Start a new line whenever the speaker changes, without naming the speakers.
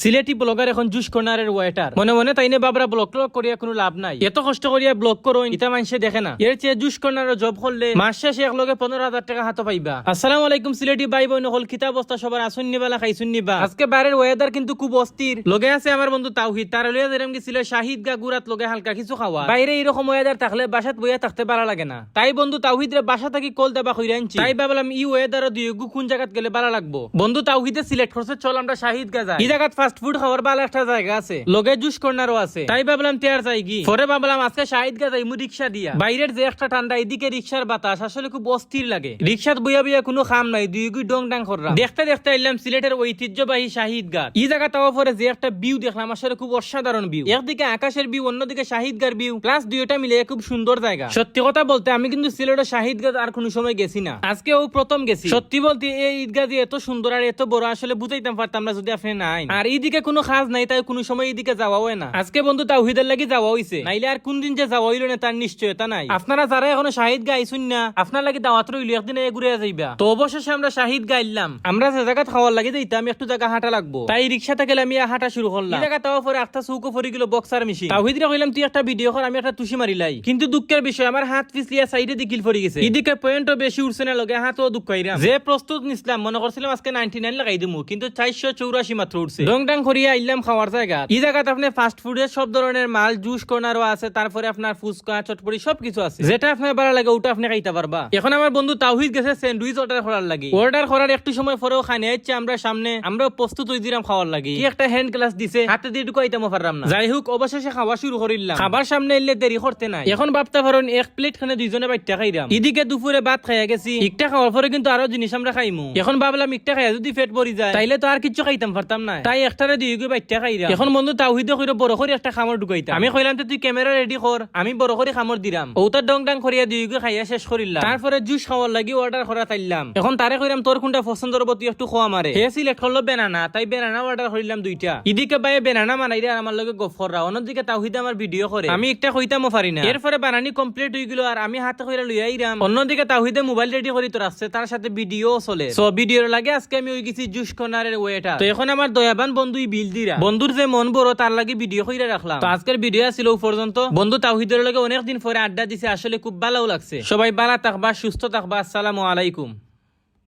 Sylheti blogger এখন juice কর্নারের waiter মনে মনে তাইনে বাবরা ব্লক টক করিয়া কোনো লাভ নাই। এত কষ্ট করিয়া ব্লক করো ইটা মানুষে দেখে না। এর চেয়ে জুস কর্নারের জব করলে মাস শেষে এক লগে পনেরো হাজার টাকা হাতে পাইবা। আসসালামু আলাইকুম সিলেটি ভাই বোন, হল কিতা অবস্থা সবার, আসুন নিবালা খাইছুন নিবা আজকে বাইরের ওয়েদার কিন্তু খুব অস্থির। লগে আছে আমার বন্ধু তাওহিদ, তার লইয়া যেরকম গেছিল শাহিদ গা গুরাত লগে হালকা কিছু খাওয়া। বাইরে এরকম ওয়েদার থাকলে বাসাত বইয়া থাকতে ভালো লাগে না। তাই বন্ধু তাওহিদ রে বাসা থাকি কল দেবা কইরা আনছি। তাই ভাবলাম ই ওয়েদার দুই গু কোন জায়গাত গেলে ভালো লাগবো। বন্ধু তাওহিদে সিলেক্ট করছে, চল আমরা শাহিদ গা যাই। এই জায়গাত ফাস্ট ফুড খাওয়ার ভালো একটা জায়গা আছে। লগে জুস কর্নারও আছে। তাই ভাবলাম তেয়ার যাই কি পরে ভাবলাম আজকে শাহিদ গা যাই মু রিক্সা দিয়া। বাইরের যে একটা ঠান্ডা, এদিকে রিক্সার বাতাস আসলে খুব অস্থির লাগে। রিক্সাত বইয়া বইয়া কোনো খাম নাই, দুই গুই ডং ডাং করলাম। দেখতে দেখতে এলাম সিলেটের ঐতিহ্যবাহী শাহিদ গার এই জায়গা তাও পরে যে একটা ভিউ দেখলাম, আসলে খুব অসাধারণ ভিউ একদিকে আকাশের ভিউ অন্যদিকে শাহিদ গার ভিউ প্লাস দুইটা মিলে খুব সুন্দর জায়গা। সত্যি কথা বলতে, আমি কিন্তু সিলেটের শাহিদ গা আর কোনো সময় গেছি না। আজকে ও প্রথম গেছি। সত্যি বলতে, এই ঈদগাহ যে এত সুন্দর আর এত বড়, আসলে বুঝাইতাম পারতাম না যদি আপনি নাই। আর এইদিকে কোনো খাজ নাই, তাই কোনো সময় এইদিকে যাওয়া হয় না। আজকে বন্ধু তাওহিদের লাগি যাওয়া হইছে। নাইলে আর কোন দিন যে যাওয়া হইল না, তার নিশ্চয়তা নাই। আপনারা যারা এখনও শাহিদ গা আইসুন না, আপনার লাগি দাওয়াত রইল, একদিন ঘুরে যাইবা। তো অবশেষে আমরা শাহিদ গাইলাম। আমরা যে জায়গা খাওয়ার লাগে যাইতাম একটু জায়গা হাঁটা লাগবো। তাই রিক্সাতে গেলে আমি হাঁটা শুরু করলাম। জায়গা তাও পরে একটা চৌকো পরে গেল বক্সার মেশিন তাওহিদরে কইলাম, তুই একটা ভিডিও কর, আমি একটা তুষি মারিলাই কিন্তু দুঃখের বিষয়, আমার হাত পিছলিয়া সাইডে দিকিল পড়ে গেছে। এদিকে পয়েন্টও বেশি উঠছে না, লগে হাতও দুঃখ যে প্রস্তুত নিছিলাম, মনে করছিলাম আজকে নাইনটি নাইন লাগাই দিমু, কিন্তু চারশো চৌরাশি মাত্র উঠছে ডাং করিয়া আইলাম খাওয়ার জায়গা। এই জায়গাতে আপনি ফাস্ট ফুডের সব ধরনের মাল জুস কর্নারও আছে, তারপরে আপনার ফুচকা, চটপটি, সবকিছু আছে। যেটা আপনার ভালো লাগে, ওটা আপনি খাইতে পারবা। এখন আমার বন্ধু তাওহিদ গেছে স্যান্ডউইচ অর্ডার করার লাগে। অর্ডার করার একটু সময় পরেও খানে যাচ্ছে আমরা সামনে। আমরা প্রস্তুত হয়ে দিলাম খাওয়ার লাগে। কি একটা হ্যান্ড গ্লাস দিছে, হাতে দিয়ে ঢুকো আইতাম পারলাম না। যাই হোক, অবশেষে খাওয়া শুরু করিলাম। খাবার সামনে এলে দেরি করতে নাই। এখন ভাবতে পারেন, এক প্লেট খানে দুইজনে বাইটটা খাইরাম। এদিকে দুপুরে ভাত খাইয়া গেছি। একটা খাওয়ার পরে কিন্তু আরও জিনিস আমরা খাইমু। এখন ভাবলাম একটা খাইয়া যদি পেট ভরি যায়, তাইলে তো আর কিছু খাইতাম পারতাম না। তাই একটারে দুই গিয়ে বাইটটা খাইরাম এখন বন্ধু তাওহিদে কইরা বড় করে একটা খামর ঢুকাইতাম আমি কইলাম তো তুই ক্যামেরা রেডি কর আমি বড় করে খামর দিলাম ওটার ডং ডাং করিয়া দুই গিয়ে খাইয়া শেষ করিলাম তারপরে জুস খাওয়ার লাগি অর্ডার করা তাইলাম এখন তারে কইরাম তোর কোনটা পছন্দ হব তুই একটু খোয়া মারে হে সিলেক্ট করল বেনানা তাই বেনানা অর্ডার করিলাম দুইটা। এদিকে বাইরে বেনানা মানাই রে আর আমার লগে গফররা অন্যদিকে তাওহিদে আমার ভিডিও করে আমি একটা কইতামও পারি না এরপরে বানানি কমপ্লিট হয়ে গেল আর আমি হাতে কইরা লইয়া আইরাম অন্যদিকে তাওহিদে মোবাইল রেডি করি তোর আসছে তার সাথে ভিডিও চলে। সো ভিডিওর লাগে আজকে আমি ওই গেছি জুস কর্নারের ওয়েটার তো এখন আমার দয়াবান বন্ধুই বিল দিরা। বন্ধুর যে মন বড় তার লাগে ভিডিও কইরা রাখলাম তো আজকের ভিডিও আসিল ও পর্যন্ত বন্ধু তাওহিদের লগে অনেকদিন পরে আড্ডা দিছে আসলে খুব ভালো লাগছে। সবাই ভালো থাকবা সুস্থ থাকবা আসসালামু আলাইকুম।